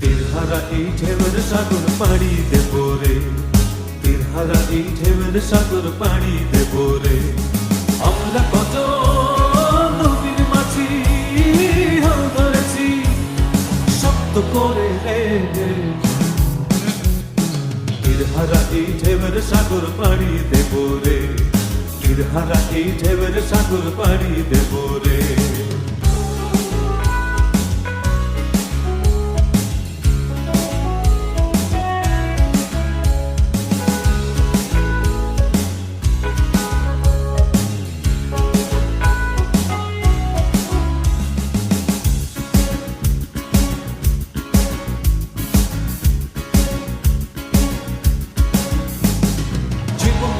তীরহারা এই ঢেউয়ের সাগর পাড়ি দেব রে। তীরহারা এই ঢেউয়ের সাগর পাড়ি দেব রে। আমরা কত নদীর মাছি ধরেছি, শক্ত করে রে তীরহারা এই ঢেউয়ের সাগর পাড়ি দেব রে। তীরহারা এই ঢেউয়ের সাগর পাড়ি দেব রে।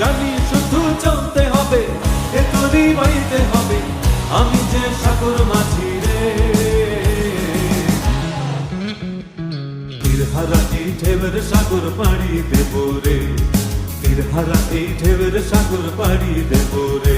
জানি শুধু চলতে হবে তোরই বাইতে হবে, আমি যে সাগর মাঝি রে। তীরহারা এই ঢেবের সাগর পাড়ি দেব রে, তীরহারা এই ঢেবের সাগর পাড়ি দেব রে।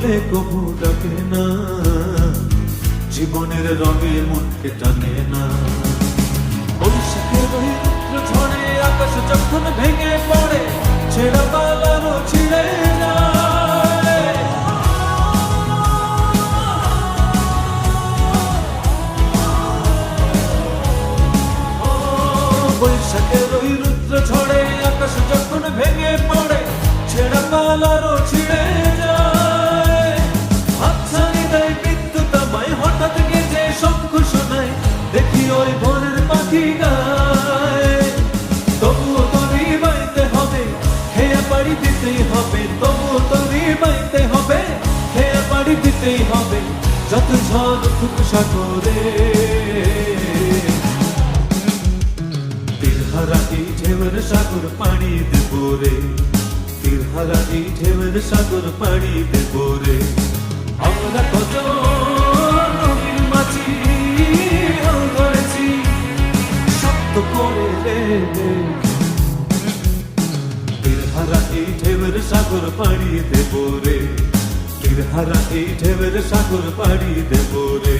ভুলে কবু ডাকে না। জীবনের রঙে মনকে টানে না। বৈশাখের রুদ্র ঝড়ে আকাশ যখন ভেঙে পড়ে, ছেড়া পালানো ছিঁড়ে বৈশাখের রুদ্র ঝড়ে আকাশ যখন ভেঙে পড়ে, ছেড়া পালারও ছিঁড়ে তরি বাইতে হবে, খেয়ে পাড়ি দিতেই হবে, তবুও তরি বাইতে হবে, খেয়ে পাড়ি দিতেই হবে, যত ঝড় উঠুক সাগরে। তীরহারা এই সাগর পাড়ি দেব রে তীরহারা এই ঢেউয়ের সাগর পাড়ি দেব রে। আমরা কত সাগর পাড়িয়ে দেব রে। তীরহারা এই ঢেবের সাগর পাড়িয়ে দেব রে।